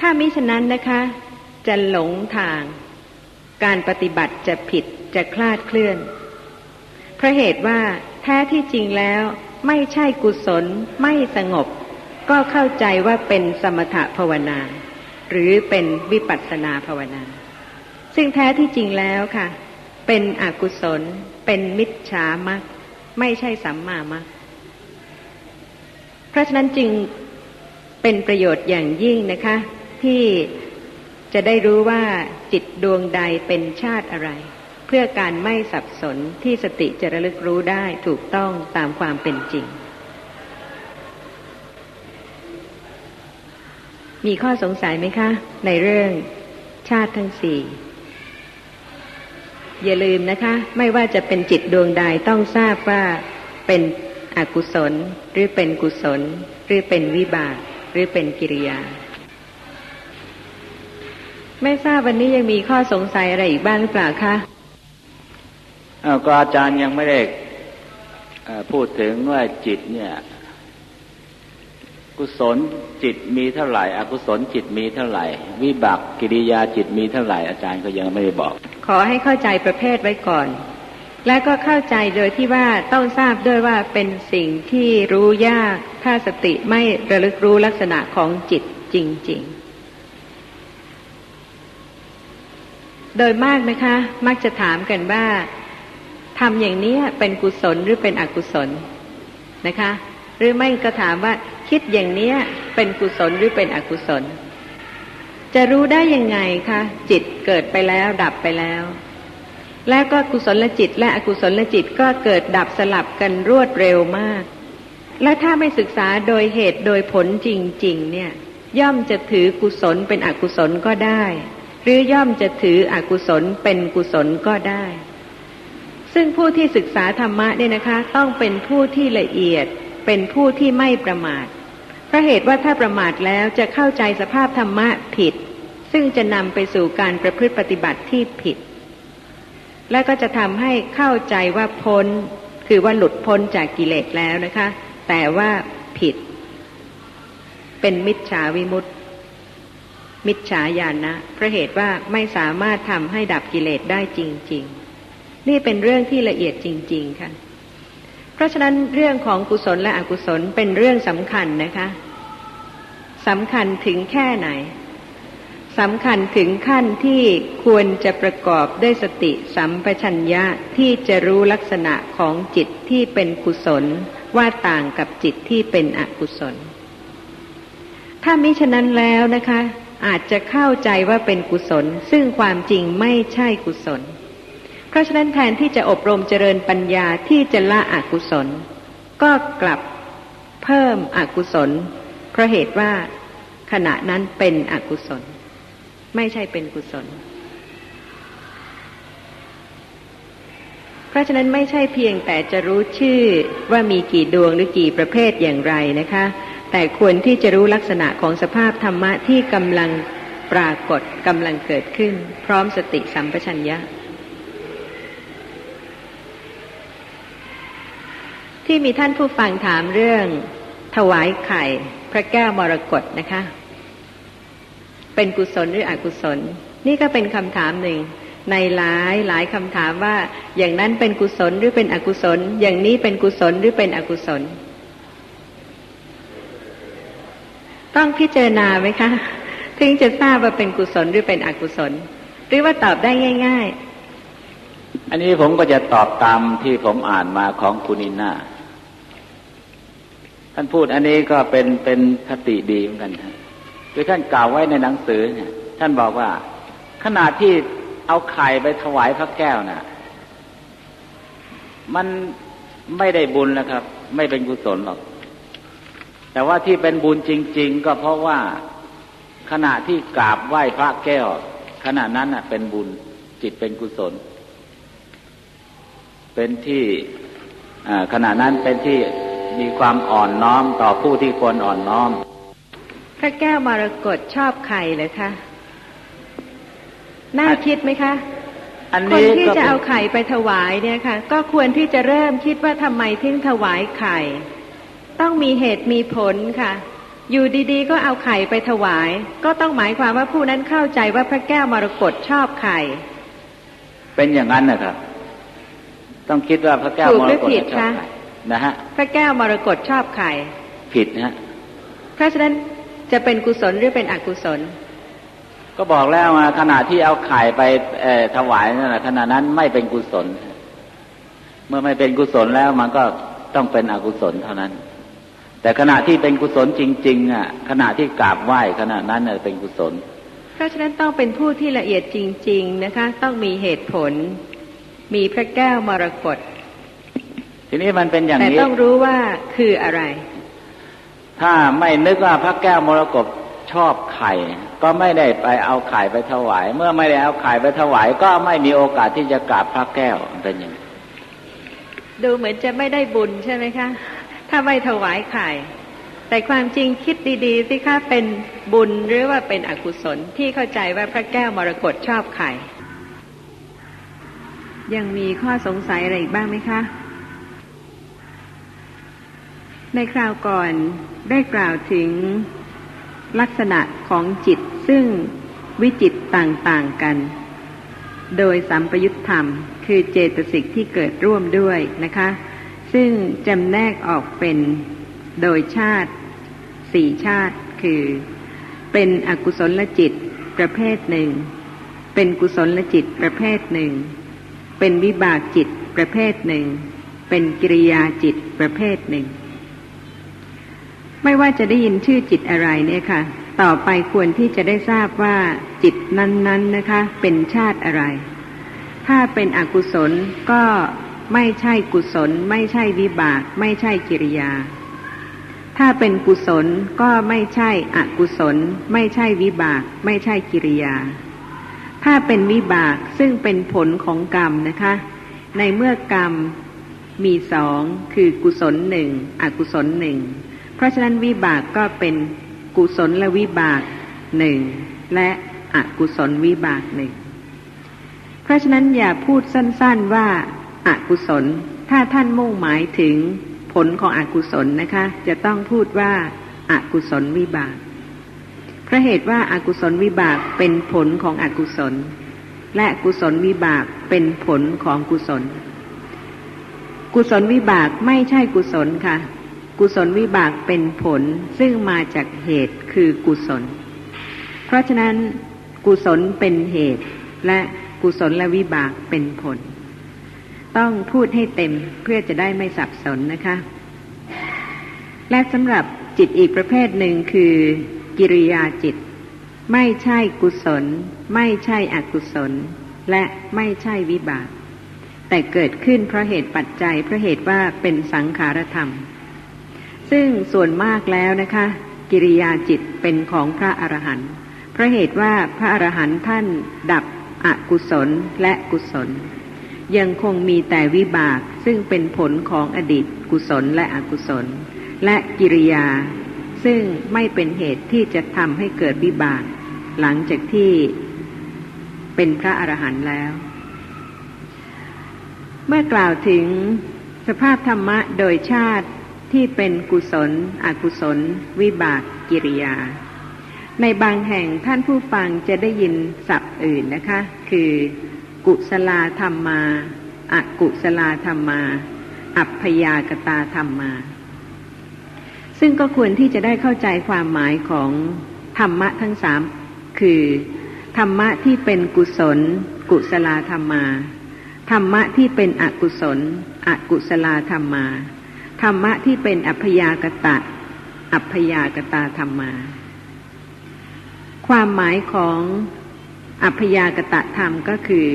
ถ้ามิฉะนั้นนะคะ จะหลงทาง การปฏิบัติจะผิดจะคลาดเคลื่อน เพราะเหตุว่าแท้ที่จริงแล้วไม่ใช่กุศลไม่สงบ ก็เข้าใจว่าเป็นสมถภาวนา หรือเป็นวิปัสสนาภาวนา ซึ่งแท้ที่จริงแล้วค่ะ เป็นอกุศล เป็นมิจฉามักไม่ใช่สัมมามักเพราะฉะนั้นจึงเป็นประโยชน์อย่างยิ่งนะคะ ที่จะได้รู้ว่าจิตดวงใดเป็นชาติอะไร เพื่อการไม่สับสนที่สติจะระลึกรู้ได้ถูกต้องตามความเป็นจริง มีข้อสงสัยไหมคะ ในเรื่องชาติทั้งสี่อย่าลืมนะคะ ไม่ว่าจะเป็นจิตดวงใดต้องทราบว่าเป็นอกุศลหรือเป็นกุศล หรือเป็นวิบาก หรือเป็นกิริยา ไม่ทราบวันนี้ยังมีข้อสงสัยอะไรอีกบ้างหรือเปล่าคะก็อาจารย์ยังไม่ได้พูดถึงว่าจิตเนี่ย กุศลจิตมีเท่าไหร่ อกุศลจิตมีเท่าไหร่ วิบากกิริยาจิตมีเท่าไหร่ อาจารย์ก็ยังไม่ได้บอก ขอให้เข้าใจประเภทไว้ก่อน และก็เข้าใจโดยที่ว่าต้องทราบด้วยว่าเป็นสิ่งที่รู้ยาก ถ้าสติไม่ระลึกรู้ลักษณะของจิตจริง ๆ โดยมากนะคะ มักจะถามกันว่าทำอย่างนี้เป็นกุศลหรือเป็นอกุศลนะคะ หรือไม่ก็ถามว่าคิดอย่างนี้เป็นกุศลหรือเป็นอกุศล จะรู้ได้ยังไงคะจิตเกิดไปแล้วดับไปแล้ว แล้วก็กุศลจิต และอกุศลจิตก็เกิดดับสลับกันรวดเร็วมาก และถ้าไม่ศึกษาโดยเหตุโดยผลจริง ๆ เนี่ย ย่อมจะถือกุศลเป็นอกุศลก็ได้ หรือย่อมจะถืออกุศลเป็นกุศลก็ได้ ซึ่งผู้ที่ศึกษาธรรมะเนี่ยนะคะ ต้องเป็นผู้ที่ละเอียด เป็นผู้ที่ไม่ประมาทเพราะเหตุว่าถ้าประมาทแล้วจะเข้าใจสภาพธรรมะผิด ซึ่งจะนำไปสู่การประพฤติปฏิบัติที่ผิด และก็จะทำให้เข้าใจว่าพ้น คือว่าหลุดพ้นจากกิเลสแล้วนะคะ แต่ว่าผิด เป็นมิจฉาวิมุตติ มิจฉาญาณนะเพราะเหตุว่าไม่สามารถทำให้ดับกิเลสได้จริง ๆ นี่เป็นเรื่องที่ละเอียดจริง ๆ ค่ะ เพราะฉะนั้นเรื่องของกุศลและอกุศลเป็นเรื่องสำคัญนะคะสำคัญถึงแค่ไหนสำคัญถึงขั้นที่ควรจะประกอบด้วยสติสัมปชัญญะที่จะรู้ลักษณะของจิตที่เป็นกุศลว่าต่างกับจิตที่เป็นอกุศล ถ้ามิฉะนั้นแล้วนะคะ อาจจะเข้าใจว่าเป็นกุศล ซึ่งความจริงไม่ใช่กุศล เพราะฉะนั้นแทนที่จะอบรมเจริญปัญญาที่จะละอกุศล ก็กลับเพิ่มอกุศล เพราะเหตุว่าขณะนั้นเป็นอกุศล ไม่ใช่เป็นกุศล เพราะฉะนั้นไม่ใช่เพียงแต่จะรู้ชื่อว่ามีกี่ดวงหรือกี่ประเภทอย่างไรนะคะ แต่ควรที่จะรู้ลักษณะของสภาพธรรมะที่กำลังปรากฏกำลังเกิดขึ้น พร้อมสติสัมปชัญญะ ที่มีท่านผู้ฟังถามเรื่องถวายไข่ พระแก้วมรกตนะคะ เป็นกุศลหรืออกุศล นี่ก็เป็นคำถามหนึ่ง ในหลายหลายคำถามว่า อย่างนั้นเป็นกุศลหรือเป็นอกุศล อย่างนี้เป็นกุศลหรือเป็นอกุศล ต้องพิจารณาไหมคะ ถึงจะทราบว่าเป็นกุศลหรือเป็นอกุศล หรือว่าตอบได้ง่าย ๆ อันนี้ผมก็จะตอบตามที่ผมอ่านมาของคุณอินนาท่านพูดอันนี้ก็เป็นเป็นคติดีเหมือนกันครับคือท่านกล่าวไว้ในหนังสือเนี่ย ท่านบอกว่าขณะที่เอาไข่ไปถวายพระแก้วนะ่ะ มันไม่ได้บุญนะครับ ไม่เป็นกุศลหรอก แต่ว่าที่เป็นบุญจริง ๆ ก็เพราะว่าขณะที่กราบไหว้พระแก้ว ขณะนั้นน่ะ เป็นบุญจิตเป็นกุศล เป็นที่ขณะนั้นเป็นที่มีความอ่อนน้อมต่อผู้ที่ควรอ่อนน้อมระแก้วมรกตชอบไข่เลยคะน่าคิดไหมคะคนที่จะเอาไข่ไปถวายเนี่ยค่ะ ก็ควรที่จะเริ่มคิดว่าทำไมถึงถวายไข่ ต้องมีเหตุมีผลค่ะ อยู่ดีๆ ก็เอาไข่ไปถวาย ก็ต้องหมายความว่าผู้นั้นเข้าใจว่าพระแก้วมรกตชอบไข่ เป็นอย่างนั้นนะครับ ต้องคิดว่าพระแก้วถูกมหรืรอกตผิดชอบคะไข่นะฮะพระแก้วมรกตชอบไข่ผิดนะฮะเพราะฉะนั้นจะเป็นกุศลหรือเป็นอกุศล ก็บอกแล้วว่าขณะที่เอาไข่ไปเอ่อถวายนั่นแหละขณะนั้นไม่เป็นกุศล เมื่อไม่เป็นกุศลแล้วมันก็ต้องเป็นอกุศลเท่านั้น แต่ขณะที่เป็นกุศลจริง ๆ อะ ขณะที่กราบไหว้ขณะนั้นน่ะเป็นกุศล เพราะฉะนั้นต้องเป็นผู้ที่ละเอียดจริง ๆนะคะ ต้องมีเหตุผล มีพระแก้วมรกตทีนี้มันเป็นอย่างแต่นี้ต้องรู้ว่าคืออะไร ถ้าไม่นึกว่าพระแก้วมรกตชอบไข่ ก็ไม่ได้ไปเอาไข่ไปถวาย เมื่อไม่ได้เอาไข่ไปถวาย ก็ไม่มีโอกาสที่จะกราบพระแก้วมันเป็นอย่างนี้ดูเหมือนจะไม่ได้บุญใช่ไหมคะ ถ้าไม่ถวายไข่ แต่ความจริงคิดดีๆสิคะเป็นบุญหรือว่าเป็นอกุศลที่เข้าใจว่าพระแก้วมรกตชอบไข่ ยังมีข้อสงสัยอะไรอีกบ้างไหมคะ ในคราวก่อนได้กล่าวถึงลักษณะของจิตซึ่งวิจิตต่างๆกัน โดยสัมปยุตธรรม คือเจตสิกที่เกิดร่วมด้วยนะคะ ซึ่งจำแนกออกเป็นโดยชาติสี่ชาติคือ เป็นอกุศลจิตประเภทหนึ่ง เป็นกุศลจิตประเภทหนึ่ง เป็นวิบากจิตประเภทหนึ่ง เป็นกิริยาจิตประเภทหนึ่ง ไม่ว่าจะได้ยินชื่อจิตอะไรเนี่ยค่ะ ต่อไปควรที่จะได้ทราบว่าจิตนั้นๆนะคะ เป็นชาติอะไร ถ้าเป็นอกุศลก็ ไม่ใช่กุศล ไม่ใช่วิบาก ไม่ใช่กิริยา ถ้าเป็นกุศลก็ไม่ใช่อกุศล ไม่ใช่วิบาก ไม่ใช่กิริยา ถ้าเป็นวิบากซึ่งเป็นผลของกรรมนะคะ ในเมื่อกรรมมีสองคือกุศลหนึ่งอกุศลหนึ่งเพราะฉะนั้นวิบากก็เป็นกุศลและวิบากหนึ่งและอกุศลวิบากหนึ่งเพราะฉะนั้นอย่าพูดสั้น ๆว่า อกุศล ถ้าท่านมุ่งหมายถึงผลของอกุศลนะคะ จะต้องพูดว่าอากุศลวิบากเพราะเหตุว่าอากุศลวิบากเป็นผลของอกุศล และกุศลวิบากเป็นผลของกุศล กุศลวิบากไม่ใช่กุศลค่ะ กุศลวิบากเป็นผลซึ่งมาจากเหตุคือกุศล เพราะฉะนั้นกุศลเป็นเหตุและกุศลและวิบากเป็นผล ต้องพูดให้เต็มเพื่อจะได้ไม่สับสนนะคะ และสำหรับจิตอีกประเภทหนึ่งคือ กิริยาจิต ไม่ใช่กุศล ไม่ใช่อกุศล และไม่ใช่วิบาก แต่เกิดขึ้นเพราะเหตุปัจจัยเพราะเหตุว่าเป็นสังขารธรรม ซึ่งส่วนมากแล้วนะคะ กิริยาจิตเป็นของพระอรหันต์เพราะเหตุว่าพระอรหันต์ท่านดับอกุศลและกุศล ยังคงมีแต่วิบากซึ่งเป็นผลของอดีตกุศลและอกุศล และกิริยา ซึ่งไม่เป็นเหตุที่จะทำให้เกิดวิบาก หลังจากที่เป็นพระอรหันต์แล้ว เมื่อกล่าวถึงสภาพธรรมะโดยชาติที่เป็นกุศล อกุศล วิบากกิริยา ในบางแห่งท่านผู้ฟังจะได้ยินศัพท์อื่นนะคะ คือ กุศลาธรรมาอกุศลาธรรมา อัพพยากตาธรรมา ซึ่งก็ควรที่จะได้เข้าใจความหมายของธรรมะทั้งสามคือ ธรรมะที่เป็นกุศล กุศลาธรรมา ธรรมะที่เป็นอกุศล อกุศลาธรรมา ธรรมะที่เป็นอัพยากตะ อัพยากตาธรรมา ความหมายของ อัพยากตะธรรมก็คือ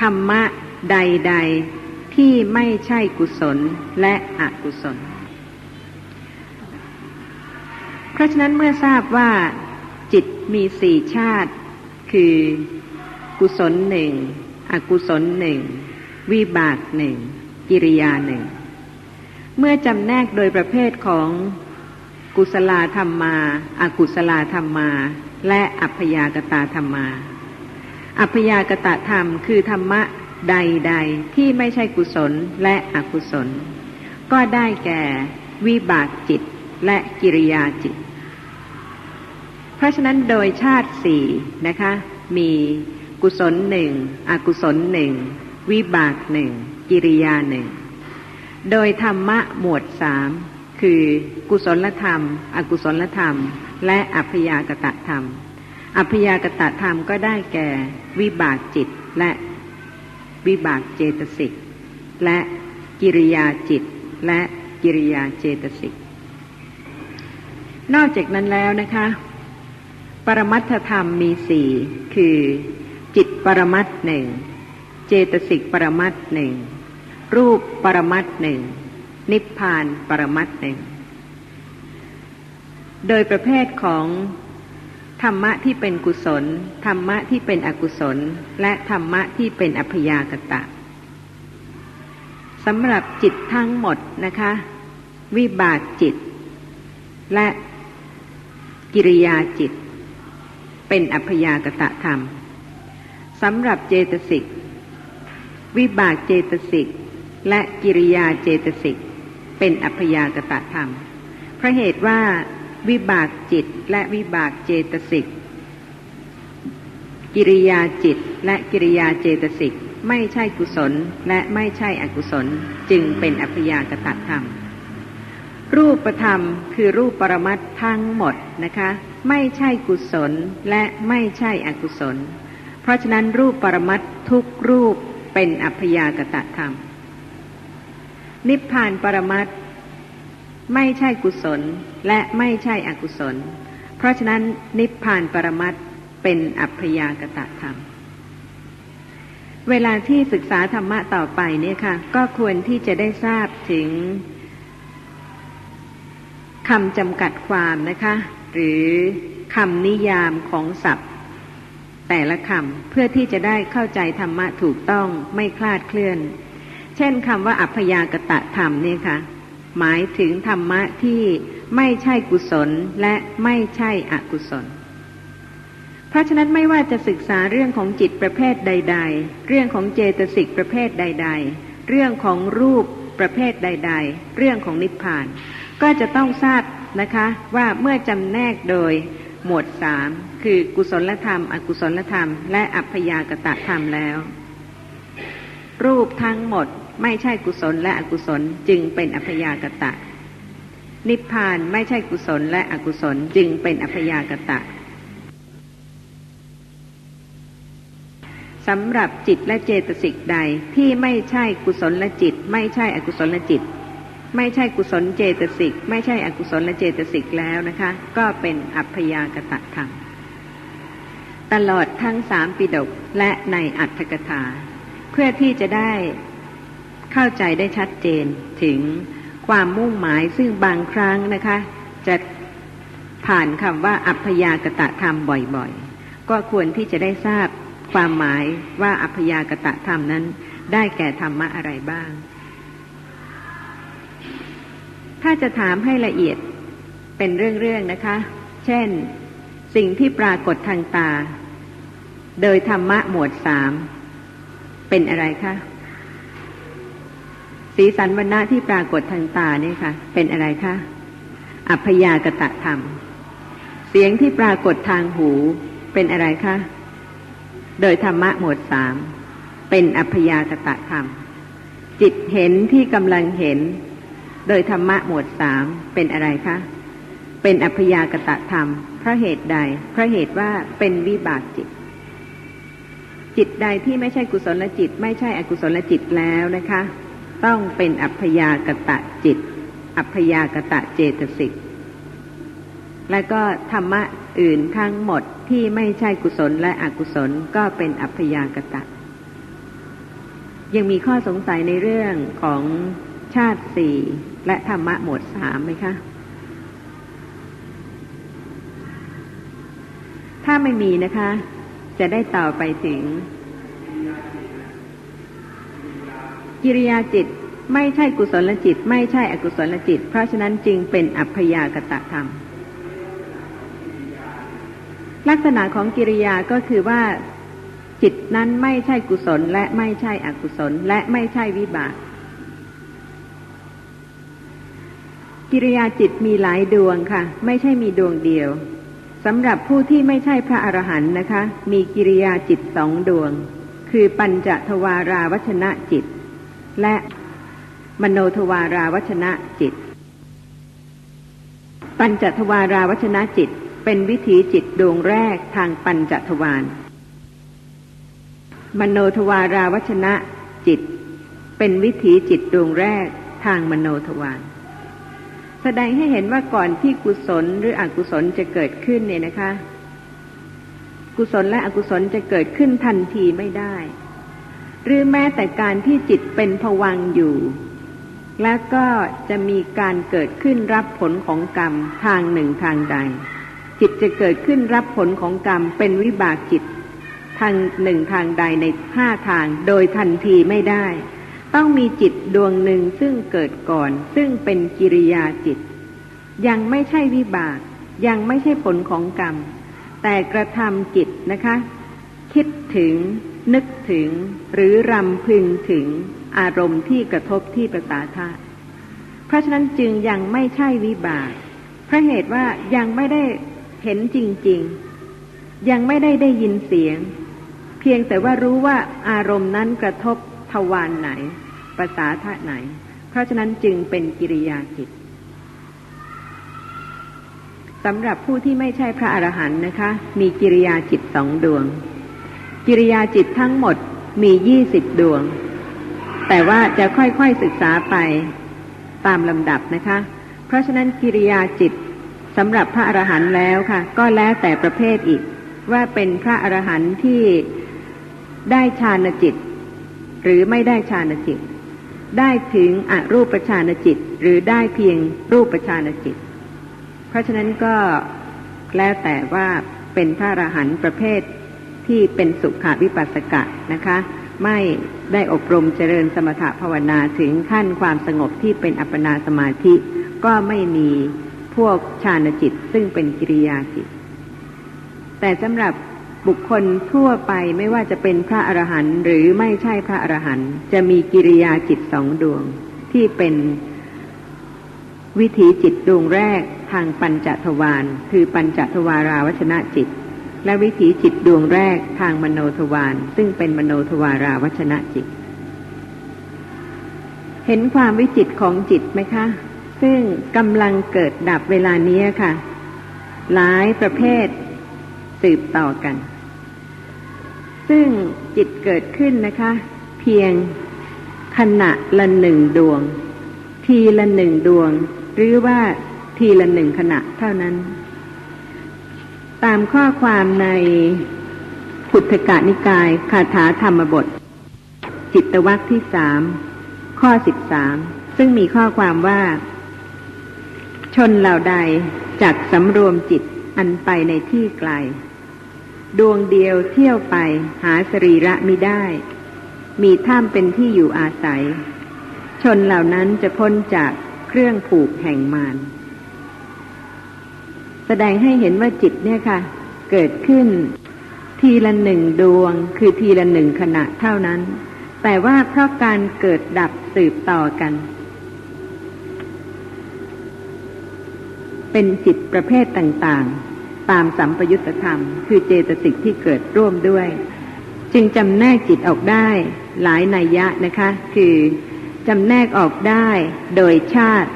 ธรรมะใด ๆ ที่ไม่ใช่กุศลและอกุศล เพราะฉะนั้นเมื่อทราบว่า จิตมีสี่ชาติ คือ กุศลหนึ่งอกุศลหนึ่งวิบากหนึ่งกิริยาหนึ่ง เมื่อจำแนกโดยประเภทของกุศลาธรรมาอากุศลาธรรมา และอัพยากตาธรรมา อัพยากตะธรรมคือธรรมะใดๆ ที่ไม่ใช่กุศลและอกุศล ก็ได้แก่วิบากจิตและกิริยาจิต เพราะฉะนั้นโดยชาติสี่นะคะ มีกุศลหนึ่งอกุศลหนึ่งวิบากหนึ่งกิริยาหนึ่งโดยธรรมะหมวดสามคือกุศลธรรม อกุศลธรรม และอัพยากตะธรรม อัพยากตะธรรมก็ได้แก่ วิบากจิตและวิบากเจตสิกและกิริยาจิตและกิริยาเจตสิก นอกจากนั้นแล้วนะคะ ปรมัตถธรรมมีสี่คือจิตปรมัตหนึ่งเจตสิกปรมัตหนึ่งรูปปรมัตหนึ่งนิพพานปรมัตหนึ่งโดยประเภทของ ธรรมะที่เป็นกุศล ธรรมะที่เป็นอกุศล และธรรมะที่เป็นอัพยากตะสำหรับจิตทั้งหมดนะคะ วิบากจิต และกิริยาจิต เป็นอัพยากตะธรรมสำหรับเจตสิก วิบากเจตสิก และกิริยาเจตสิก เป็นอัพยากตะธรรมเพราะเหตุว่า วิบากจิตและวิบากเจตสิก กิริยาจิตและกิริยาเจตสิกไม่ใช่กุศลและไม่ใช่อกุศลจึงเป็นอัพยากตธรรม รูปธรรมคือรูปปรมัตทั้งหมดนะคะ ไม่ใช่กุศลและไม่ใช่อกุศล เพราะฉะนั้นรูปปรมัตทุกรูปเป็นอัพยากตธรรม นิพพานปรมัต ไม่ใช่กุศลและไม่ใช่อกุศล เพราะฉะนั้นนิพพานปรมัตเป็นอัพยากตะธรรม เวลาที่ศึกษาธรรมะต่อไปเนี่ยค่ะ ก็ควรที่จะได้ทราบถึงคำจำกัดความนะคะ หรือคำนิยามของศัพท์ แต่ละคำเพื่อที่จะได้เข้าใจธรรมะถูกต้องไม่คลาดเคลื่อน เช่นคำว่าอัพยากตะธรรมเนี่ยค่ะ หมายถึงธรรมะที่ไม่ใช่กุศลและไม่ใช่อกุศล เพราะฉะนั้นไม่ว่าจะศึกษาเรื่องของจิตประเภทใด ๆ เรื่องของเจตสิกประเภทใด ๆ เรื่องของรูปประเภทใด ๆ เรื่องของนิพพาน ก็จะต้องทราบนะคะว่าเมื่อจำแนกโดยหมวดสามคือกุศลธรรม อกุศลธรรม และอัพยากตะธรรมแล้ว รูปทั้งหมด ไม่ใช่กุศลและอกุศลจึงเป็นอัพยากตะ นิพพานไม่ใช่กุศลและอกุศลจึงเป็นอัพยากตะสำหรับจิตและเจตสิกใดที่ไม่ใช่กุศลและจิต ไม่ใช่อกุศลและจิต ไม่ใช่กุศลเจตสิก ไม่ใช่อกุศลและเจตสิกแล้วนะคะ ก็เป็นอัพยากตะธรรมตลอดทั้งสามปิฎกและในอัตถกถา เพื่อที่จะได้ เข้าใจได้ชัดเจนถึงความมุ่งหมายซึ่งบางครั้งนะคะ จะผ่านคำว่าอัพยากตะธรรมบ่อยๆ ก็ควรที่จะได้ทราบความหมายว่าอัพยากตะธรรมนั้น ได้แก่ธรรมะอะไรบ้าง ถ้าจะถามให้ละเอียดเป็นเรื่องๆนะคะ เช่น สิ่งที่ปรากฏทางตา โดยธรรมะหมวดสามเป็นอะไรคะ สีสันวันณะที่ปรากฏทางตาเนี่ยค่ะ เป็นอะไรคะอัพยากตะธรรม เสียงที่ปรากฏทางหูเป็นอะไรคะโดยธรรมะหมวดสามเป็นอัพยากตะธรรม จิตเห็นที่กำลังเห็น โดยธรรมะหมวดสามเป็นอะไรคะเป็นอัพยากตะธรรมเพราะเหตุใดเพราะเหตุว่าเป็นวิบากจิต จิตใดที่ไม่ใช่กุศลจิต ไม่ใช่อกุศลจิตแล้วนะคะ ต้องเป็นอัพยากตะจิต อัพยากตะเจตสิก และก็ธรรมะอื่นทั้งหมดที่ไม่ใช่กุศลและอกุศลก็เป็นอัพยากตะ ยังมีข้อสงสัยในเรื่องของชาติสี่และธรรมะหมวดสามไหมคะ ถ้าไม่มีนะคะ จะได้ต่อไปถึง กิริยาจิตไม่ใช่กุศลจิต ไม่ใช่อกุศลจิต เพราะฉะนั้นจึงเป็นอัพยากตะธรรม ลักษณะของกิริยาก็คือว่า จิตนั้นไม่ใช่กุศลและไม่ใช่อกุศลและไม่ใช่วิบาก กิริยาจิตมีหลายดวงค่ะ ไม่ใช่มีดวงเดียวสำหรับผู้ที่ไม่ใช่พระอรหันต์นะคะ มีกิริยาจิตสองดวง คือปัญจทวาราวัชนะจิต และมโนทวาราวัชนะจิต ปัญจทวาราวัชนะจิตเป็นวิถีจิตดวงแรกทางปัญจทวาร มโนทวาราวัชนะจิต เป็นวิถีจิตดวงแรกทางมโนทวารแสดงให้เห็นว่าก่อนที่กุศลหรืออกุศลจะเกิดขึ้นเนี่ยนะคะ กุศลและอกุศลจะเกิดขึ้นทันทีไม่ได้ หรือแม้แต่การที่จิตเป็นผวังอยู่ แล้วก็จะมีการเกิดขึ้นรับผลของกรรมทางหนึ่งทางใด จิตจะเกิดขึ้นรับผลของกรรมเป็นวิบากจิต ทางหนึ่งทางใดในห้าทางโดยทันทีไม่ได้ ต้องมีจิตดวงหนึ่งซึ่งเกิดก่อน ซึ่งเป็นกิริยาจิต ยังไม่ใช่วิบาก ยังไม่ใช่ผลของกรรม แต่กระทำจิตนะคะ คิดถึง นึกถึงหรือรำพึงถึงอารมณ์ที่กระทบที่ประสาทะเพราะฉะนั้นจึงยังไม่ใช่วิบากเพราะเหตุว่ายังไม่ได้เห็นจริง ๆ ยังไม่ได้ได้ยินเสียง เพียงแต่ว่ารู้ว่าอารมณ์นั้นกระทบทวารไหนภาษาธาตุไหน เพราะฉะนั้นจึงเป็นกิริยาจิตสำหรับผู้ที่ไม่ใช่พระอรหันต์นะคะ มีกิริยาจิตสองดวง กิริยาจิตทั้งหมดมียี่สิบดวง แต่ว่าจะค่อยๆศึกษาไปตามลำดับนะคะ เพราะฉะนั้นกิริยาจิตสำหรับพระอรหันต์แล้วค่ะ ก็แล้วแต่ประเภทอีก ว่าเป็นพระอรหันต์ที่ได้ฌานจิต หรือไม่ได้ฌานจิต ได้ถึงอรูปฌานจิต หรือได้เพียงรูปฌานจิต เพราะฉะนั้นก็แล้วแต่ว่าเป็นพระอรหันต์ประเภท ที่เป็นสุขาวิปัสสกะนะคะ ไม่ได้อบรมเจริญสมถภาวนาถึงขั้นความสงบที่เป็นอัปปนาสมาธิ ก็ไม่มีพวกฌานจิตซึ่งเป็นกิริยาจิต แต่สำหรับบุคคลทั่วไปไม่ว่าจะเป็นพระอรหันต์หรือไม่ใช่พระอรหันต์จะมีกิริยาจิตสองดวง ที่เป็นวิถีจิตดวงแรกทางปัญจทวารคือปัญจทวาราวชนะจิต และวิถีจิตดวงแรกทางมโนทวารซึ่งเป็นมโนทวาราวัชนะจิต เห็นความวิจิตของจิตไหมคะ ซึ่งกำลังเกิดดับเวลานี้ค่ะ หลายประเภทสืบต่อกัน ซึ่งจิตเกิดขึ้นนะคะ เพียงขณะละหนึ่งดวง ทีละหนึ่งดวง หรือว่าทีละหนึ่งขณะเท่านั้น ตามข้อความในขุทกานิกายคาถาธรรมบท จิตวัคที่สามข้อสิบสามซึ่งมีข้อความว่า ชนเหล่าใดจักสำรวมจิตอันไปในที่ไกล ดวงเดียวเที่ยวไปหาสรีระมิได้ มีถ้ำเป็นที่อยู่อาศัย ชนเหล่านั้นจะพ้นจากเครื่องผูกแห่งมาร แสดงให้เห็นว่าจิตเนี่ยค่ะ เกิดขึ้น ทีละหนึ่งดวง คือทีละหนึ่งขณะเท่านั้น แต่ว่าเพราะการเกิดดับสืบต่อกัน เป็นจิตประเภทต่างๆ ตามสัมปยุตธรรม คือเจตสิกที่เกิดร่วมด้วย จึงจำแนกจิตออกได้หลายนัยยะนะคะ คือจำแนกออกได้โดยชาติ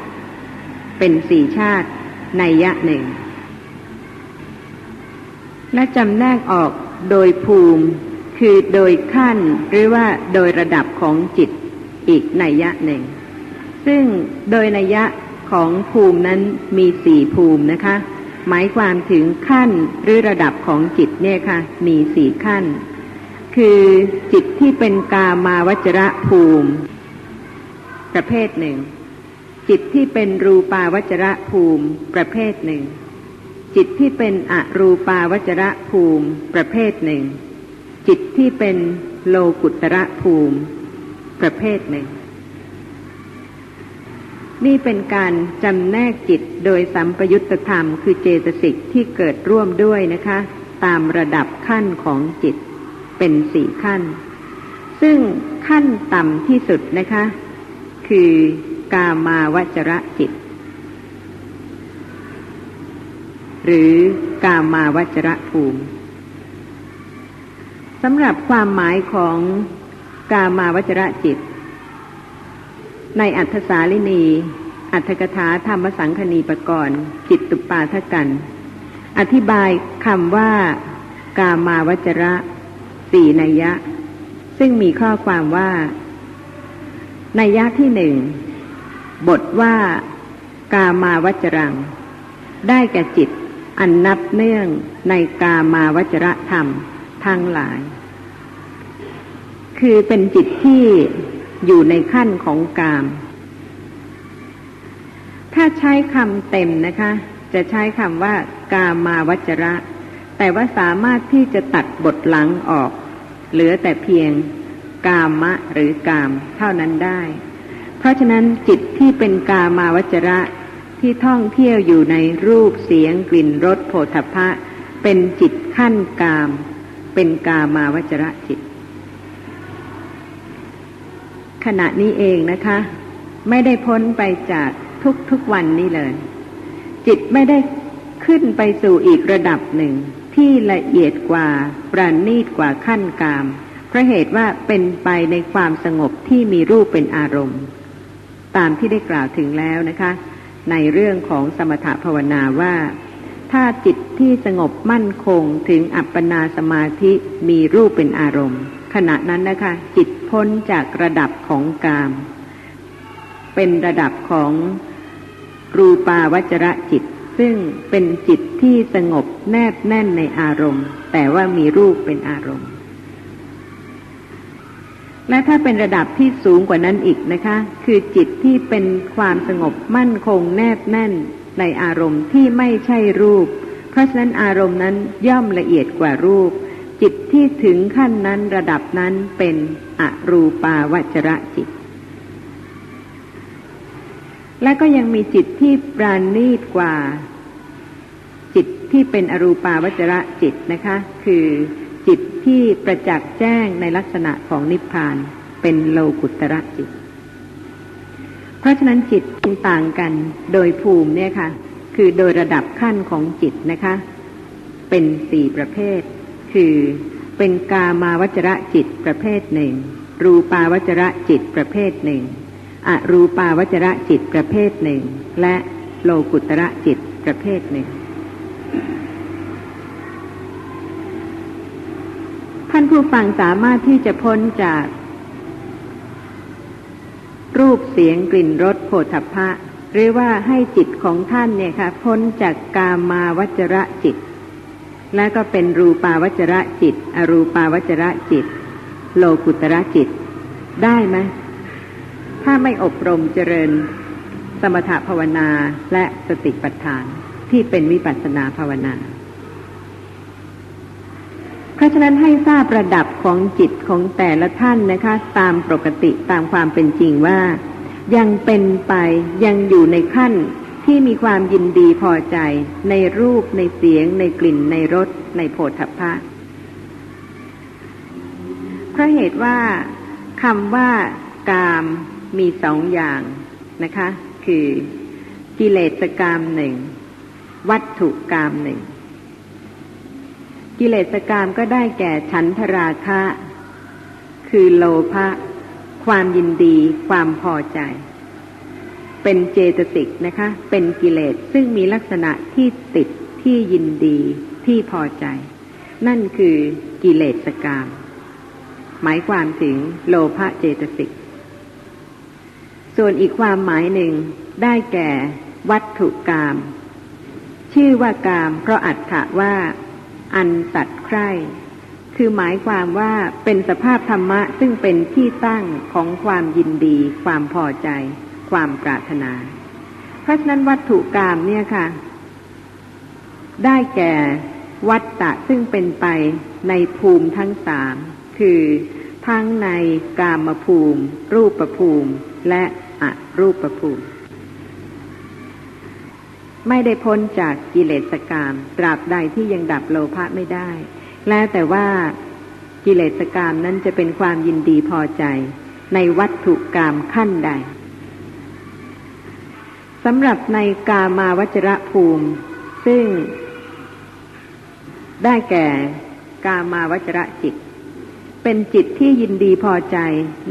เป็นสี่ชาตินัยยะหนึ่ง และจำแนกออกโดยภูมิ คือโดยขั้นหรือว่าโดยระดับของจิตอีกนัยยะหนึ่ง ซึ่งโดยนัยยะของภูมินั้นมีสี่ภูมินะคะ หมายความถึงขั้นหรือระดับของจิตเนี่ยค่ะ มีสี่ขั้น คือจิตที่เป็นกามาวจระภูมิ ประเภทหนึ่ง จิตที่เป็นรูปาวจระภูมิประเภทหนึ่ง จิตที่เป็นอรูปาวจระภูมิประเภทหนึ่ง จิตที่เป็นโลกุตระภูมิ ประเภทหนึ่ง นี่เป็นการจำแนกจิตโดยสัมปยุตธรรม คือเจตสิกที่เกิดร่วมด้วยนะคะ ตามระดับขั้นของจิตเป็นสี่ขั้น ซึ่งขั้นต่ำที่สุดนะคะ คือกามาวจระจิต ก หรือกามาวจระภูมิสำหรับความหมายของกามาวจระจิต ในอัธสาลินี อัธกถาธรรมสังคณีปกรณ์ จิตตุปาทกัน อธิบายคำว่า กามาวจระสี่นัยยะ ซึ่งมีข้อความว่านัยยะที่หนึ่ง บทว่า กามาวจรัง ได้แก่จิต อันนับเนื่องในกามาวจรธรรมทั้งหลาย คือเป็นจิตที่อยู่ในขั้นของกาม ถ้าใช้คำเต็มนะคะ จะใช้คำว่ากามาวจระ แต่ว่าสามารถที่จะตัดบทหลังออก เหลือแต่เพียงกามะหรือกามเท่านั้นได้ เพราะฉะนั้นจิตที่เป็นกามาวจระ ที่ท่องเที่ยวอยู่ในรูปเสียงกลิ่นรสโผฏฐะเป็นจิตขั้นกาม เป็นกามาวจระจิต ขณะนี้เองนะคะ ไม่ได้พ้นไปจากทุกทุกวันนี้เลย จิตไม่ได้ขึ้นไปสู่อีกระดับหนึ่ง ที่ละเอียดกว่าประณีตกว่าขั้นกามเพราะเหตุว่าเป็นไปในความสงบที่มีรูปเป็นอารมณ์ ตามที่ได้กล่าวถึงแล้วนะคะ ในเรื่องของสมถภาวนาว่า ถ้าจิตที่สงบมั่นคงถึงอัปปนาสมาธิมีรูปเป็นอารมณ์ ขณะนั้นนะคะ จิตพ้นจากระดับของกาม เป็นระดับของรูปาวจระจิต ซึ่งเป็นจิตที่สงบแนบแน่นในอารมณ์ แต่ว่ามีรูปเป็นอารมณ์ และถ้าเป็นระดับที่สูงกว่านั้นอีกนะคะ คือจิตที่เป็นความสงบมั่นคงแนบแน่นในอารมณ์ที่ไม่ใช่รูป เพราะฉะนั้นอารมณ์นั้นย่อมละเอียดกว่ารูป จิตที่ถึงขั้นนั้นระดับนั้นเป็นอรูปาวจระจิต และก็ยังมีจิตที่ปราณีตกว่า จิตที่เป็นอรูปาวจระจิตนะคะ คือ ที่ประจักษ์แจ้งในลักษณะของนิพพานเป็นโลกุตระจิต เพราะฉะนั้นจิตต่างกันโดยภูมิเนี่ยค่ะ คือโดยระดับขั้นของจิตนะคะ เป็นสี่ประเภท คือเป็นกามาวจระจิตประเภทหนึ่ง รูปาวจระจิตประเภทหนึ่งอรูปาวจระจิตประเภทหนึ่ง และโลกุตระจิตประเภทหนึ่งท่าน ผู้ฟังสามารถที่จะพ้นจาก รูปเสียงกลิ่นรสโผฏฐัพพะ หรือว่าให้จิตของท่านเนี่ยค่ะ พ้นจากกามาวจระจิต และก็เป็นรูปาวจระจิต อรูปาวจระจิต โลกุตระจิต ได้ไหมถ้าไม่อบรมเจริญ สมถภาวนาและสติปัฏฐานที่เป็นวิปัสสนาภาวนา ราะฉะนั้นให้ทราบระดับของจิตของแต่ละท่านนะคะ ตามปกติตามความเป็นจริงว่า ยังเป็นไปยังอยู่ในขั้นที่มีความยินดีพอใจ ในรูปในเสียง ในกลิ่นในรสในโผฏฐัพพะเพราะเหตุว่าคำว่ากามมีสองอย่างนะคะ คือกิเลสกามหนึ่งวัตถุกามหนึ่ง กิเลสกรรมก็ได้แก่ฉันทราคะ คือโลภะความยินดีความพอใจ เป็นเจตสิกนะคะ เป็นกิเลสซึ่งมีลักษณะที่ติดที่ยินดีที่พอใจ นั่นคือกิเลสกรรมหมายความถึงโลภะเจตสิก ส่วนอีกความหมายหนึ่งได้แก่วัตถุกรรมชื่อว่ากามเพราะอัตถะว่า อันสัตว์ใคร่ คือหมายความว่าเป็นสภาพธรรมะซึ่งเป็นที่ตั้งของความยินดี ความพอใจ ความปรารถนา เพราะฉะนั้นวัตถุกรรมเนี่ยค่ะ ได้แก่วัตตะซึ่งเป็นไปในภูมิทั้งสาม คือทั้งในกามภูมิ รูปภูมิ และอรูปภูมิ ไม่ได้พ้นจากกิเลสกรรมตราบใดที่ยังดับโลภะไม่ได้ แล้วแต่ว่ากิเลสกรรมนั้นจะเป็นความยินดีพอใจ ในวัตถุกรรมขั้นใดสำหรับในกามาวจระภูมิ ซึ่ง ได้แก่กามาวจระจิต เป็นจิตที่ยินดีพอใจ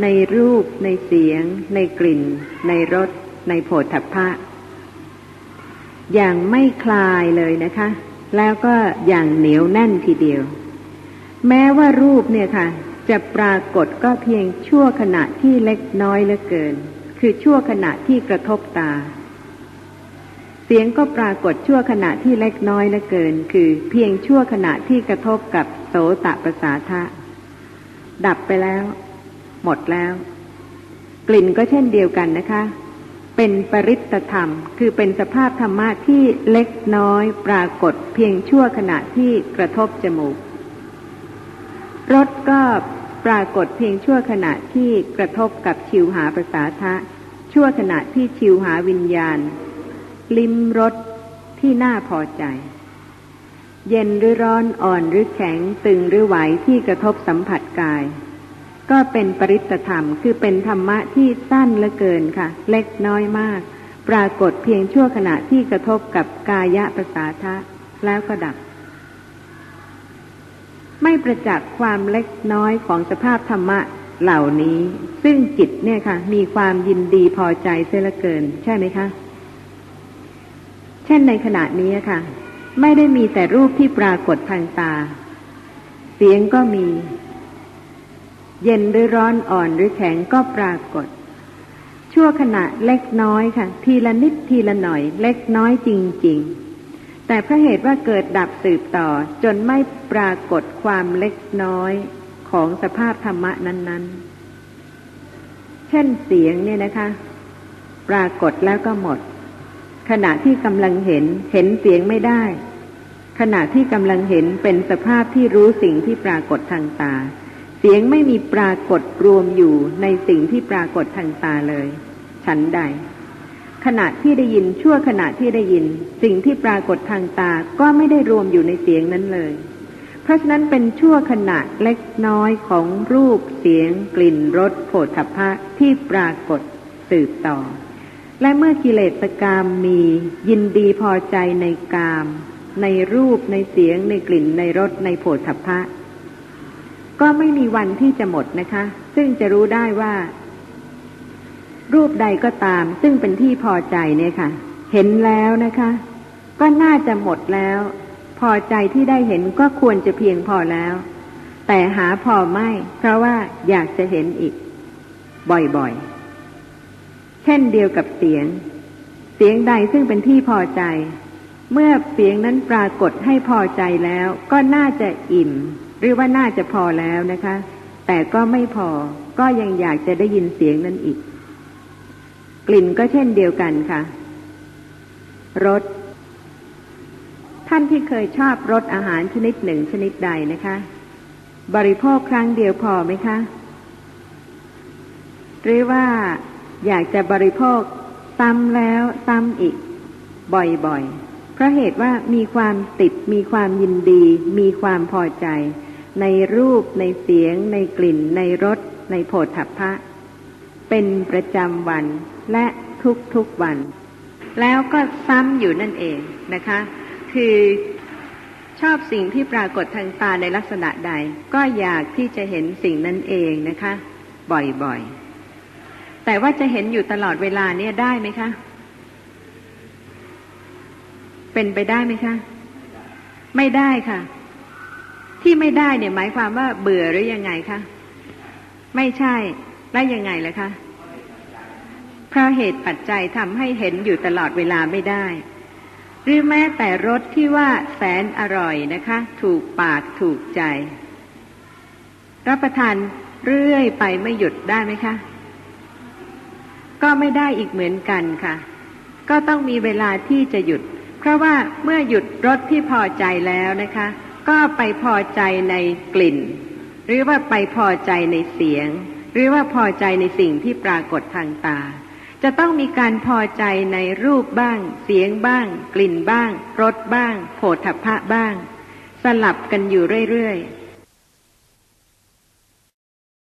ในรูป ในเสียง ในกลิ่น ในรสในโผฏฐัพพะ อย่างไม่คลายเลยนะคะ แล้วก็อย่างเหนียวแน่นทีเดียว แม้ว่ารูปเนี่ยค่ะ จะปรากฏก็เพียงชั่วขณะที่เล็กน้อยเหลือเกิน คือชั่วขณะที่กระทบตา เสียงก็ปรากฏชั่วขณะที่เล็กน้อยเหลือเกิน คือเพียงชั่วขณะที่กระทบกับโสตประสาทะดับไปแล้ว หมดแล้ว กลิ่นก็เช่นเดียวกันนะคะ เป็นปริตธรรม คือเป็นสภาพธรรมะที่เล็กน้อยปรากฏเพียงชั่วขณะที่กระทบจมูกรสก็ปรากฏเพียงชั่วขณะที่กระทบกับชิวหาประสาทะ ชั่วขณะที่ชิวหาวิญญาณ ลิ้มรสที่น่าพอใจ เย็นหรือร้อนอ่อนหรือแข็งตึงหรือไหวที่กระทบสัมผัสกาย ก็เป็นปริตธรรม คือเป็นธรรมะที่สั้นเหลือเกินค่ะ เล็กน้อยมาก ปรากฏเพียงชั่วขณะที่กระทบกับกายะประสาทะแล้วก็ดับ ไม่ประจักษ์ความเล็กน้อยของสภาพธรรมะเหล่านี้ ซึ่งจิตเนี่ยค่ะ มีความยินดีพอใจเสียเหลือเกิน ใช่ไหมคะ เช่นในขณะนี้ค่ะ ไม่ได้มีแต่รูปที่ปรากฏทางตา เสียงก็มี เย็นหรือร้อนอ่อนหรือแข็งก็ปรากฏ ชั่วขณะเล็กน้อยค่ะ ทีละนิดทีละหน่อย เล็กน้อยจริง ๆ แต่เพราะเหตุว่าเกิดดับสืบต่อ จนไม่ปรากฏความเล็กน้อยของสภาพธรรมะนั้น ๆ เช่นเสียงเนี่ยนะคะ ปรากฏแล้วก็หมด ขณะที่กำลังเห็นเห็นเสียงไม่ได้ ขณะที่กำลังเห็นเป็นสภาพที่รู้สิ่งที่ปรากฏทางตา เสียงไม่มีปรากฏรวมอยู่ในสิ่งที่ปรากฏทางตาเลย ฉันใด ขณะที่ได้ยินชั่วขณะที่ได้ยิน สิ่งที่ปรากฏทางตาก็ไม่ได้รวมอยู่ในเสียงนั้นเลย เพราะฉะนั้นเป็นชั่วขณะเล็กน้อยของรูปเสียง กลิ่นรสโผฏฐัพพะที่ปรากฏสืบต่อ และเมื่อกิเลสกามมียินดีพอใจในกาม ในรูปในเสียงในกลิ่นในรสในโผฏฐัพพะ ก็ไม่มีวันที่จะหมดนะคะ ซึ่งจะรู้ได้ว่า รูปใดก็ตาม ซึ่งเป็นที่พอใจเนี่ยค่ะ เห็นแล้วนะคะ ก็น่าจะหมดแล้ว พอใจที่ได้เห็นก็ควรจะเพียงพอแล้ว แต่หาพอไม่ เพราะว่าอยากจะเห็นอีก บ่อยๆ เช่นเดียวกับเสียง เสียงใดซึ่งเป็นที่พอใจ เมื่อเสียงนั้นปรากฏให้พอใจแล้ว ก็น่าจะอิ่ม หรือว่าน่าจะพอแล้วนะคะ แต่ก็ไม่พอก็ยังอยากจะได้ยินเสียงนั้นอีก กลิ่นก็เช่นเดียวกันค่ะรสท่านที่เคยชอบรสอาหารชนิดหนึ่งชนิดใดนะคะ บริโภคครั้งเดียวพอไหมคะ หรือว่าอยากจะบริโภคซ้ำแล้วซ้ำอีก บ่อยๆ เพราะเหตุว่ามีความติดมีความยินดี มีความพอใจ ในรูปในเสียง ในกลิ่น ในรส ในโผฏฐัพพะ เป็นประจำวันและทุกๆวัน แล้วก็ซ้ำอยู่นั่นเองนะคะ คือชอบสิ่งที่ปรากฏทางตาในลักษณะใด ก็อยากที่จะเห็นสิ่งนั้นเองนะคะ บ่อยๆ แต่ว่าจะเห็นอยู่ตลอดเวลาเนี่ยได้ไหมคะ เป็นไปได้ไหมคะ ไม่ได้ค่ะ ที่ไม่ได้เนี่ยหมายความว่าเบื่อหรือยังไงคะไม่ใช่แล้วยังไงล่ะคะเพราะเหตุปัจจัยทำให้เห็นอยู่ตลอดเวลาไม่ได้ หรือแม้แต่รสที่ว่าแสนอร่อยนะคะ ถูกปากถูกใจ รับประทานเรื่อยไปไม่หยุดได้ไหมคะ ก็ไม่ได้อีกเหมือนกันค่ะ ก็ต้องมีเวลาที่จะหยุด เพราะว่าเมื่อหยุดรสที่พอใจแล้วนะคะ ก็ไปพอใจในกลิ่น หรือว่าไปพอใจในเสียง หรือว่าพอใจในสิ่งที่ปรากฏทางตา จะต้องมีการพอใจในรูปบ้าง เสียงบ้าง กลิ่นบ้างรสบ้างโผฏฐัพพะบ้าง สลับกันอยู่เรื่อยๆ